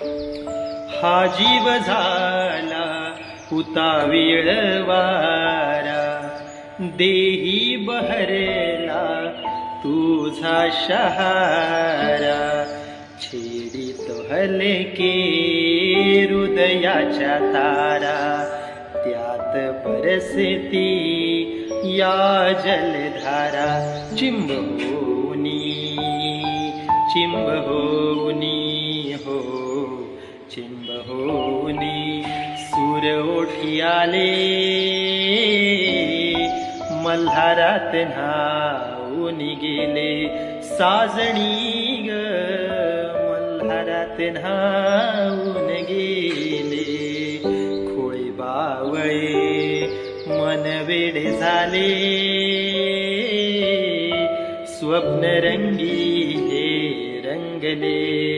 हा जीव झाला हुताविळ वारा देही बहरला तुझा शहारा. छेडित हलके हृदयाच्या तारा. त्यात परसती या जलधारा. चिंब होनी चिंब होनी चिंब सूर ओठी आले मल्हारात न्हाऊन गेले. साजणी ग मल्हारात न्हाऊन गेले. खोळी बावळे मन वेडे झाले. स्वप्न रंगी हे रंगले.